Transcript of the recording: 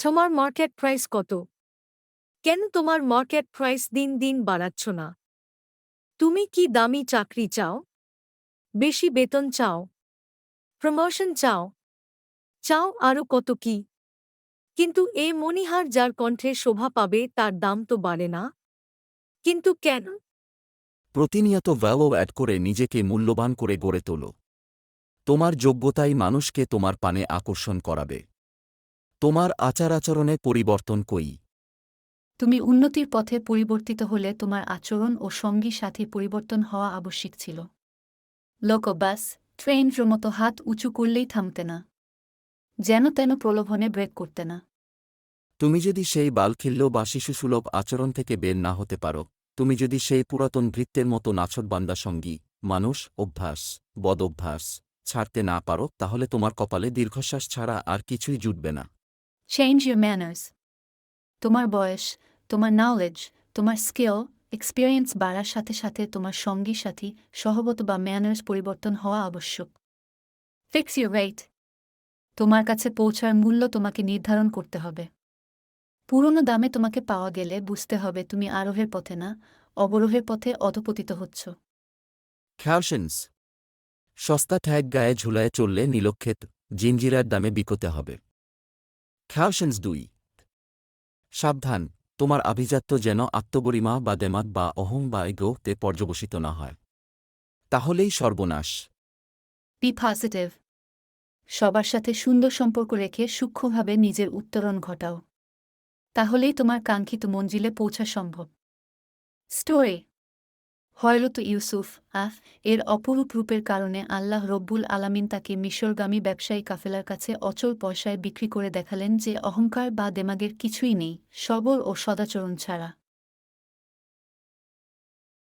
তোমার market price কত? কেন তোমার মার্কেট প্রাইস দিন দিন বাড়াচ্ছ না? তুমি কি দামি চাকরি চাও? বেশি বেতন চাও? প্রমোশন চাও? চাও আরও কত কি? কিন্তু এ মণিহার যার কণ্ঠে শোভা পাবে তার দাম তো বাড়ে না। কিন্তু কেন? প্রতিনিয়ত ভ্যালো অ্যাড করে নিজেকে মূল্যবান করে গড়ে তোলো। তোমার যোগ্যতাই মানুষকে তোমার পানে আকর্ষণ করাবে। তোমার আচার আচরণে পরিবর্তন কই? তুমি উন্নতির পথে পরিবর্তিত হলে তোমার আচরণ ও সঙ্গী সাথী পরিবর্তন হওয়া আবশ্যিক ছিল। লোক বাস ট্রেন মতো হাত উঁচু করলেই থামতে না। যেন তেন প্রলোভনে ব্রেক করতে না। তুমি যদি সেই বালখিল্য বা শিশুসুলভ আচরণ থেকে বের না হতে পারো তুমি যদি সেই পুরাতন ভৃত্যের মতো নাছদবান্দা সঙ্গী মানুষ অভ্যাস বদ অভ্যাস ছাড়তে না পারো তাহলে তোমার কপালে দীর্ঘশ্বাস ছাড়া আর কিছুই জুটবে না। চেঞ্জ ইউর ম্যানার্স তোমার বয়স, তোমার নলেজ তোমার স্কিল এক্সপিরিয়েন্স বাড়ার সাথে সাথে তোমার সঙ্গী সাথী সহবত বা ম্যানার্স পরিবর্তন হওয়া আবশ্যক। ফিক্স ইউর রেট তোমার কাছে পৌঁছার মূল্য তোমাকে নির্ধারণ করতে হবে। পুরনো দামে তোমাকে পাওয়া গেলে বুঝতে হবে তুমি আরোহের পথে না, অবরোহের পথে অধপতিত হচ্ছ। খ্যালসেন্স সস্তা ঠ্যাগ গায়ে ঝুলায় চললে নীলক্ষেত, জিঞ্জিরার দামে বিকোতে হবে। খ্যালসেন্স দুই। সাবধান, তোমার আভিজাত্য যেন আত্মগরিমা বা দেমাত বা অহং বা এগোতে পর্যবসিত না হয়। তাহলেই সর্বনাশ। বি পজিটিভ সবার সাথে সুন্দর সম্পর্ক রেখে সূক্ষ্মভাবে নিজের উত্তরণ ঘটাও। তাহলেই তোমার কাঙ্ক্ষিত মঞ্জিলে পৌঁছা সম্ভব। স্টোরি হয়রত ইউসুফ আফ এর অপরূপ রূপের কারণে আল্লাহ রব্বুল আলামিন তাকে মিশরগামী ব্যবসায়ী কাফেলার কাছে অচল পয়সায় বিক্রি করে দেখালেন যে অহংকার বা দেমাগের কিছুই নেই সবল ও সদাচরণ ছাড়া।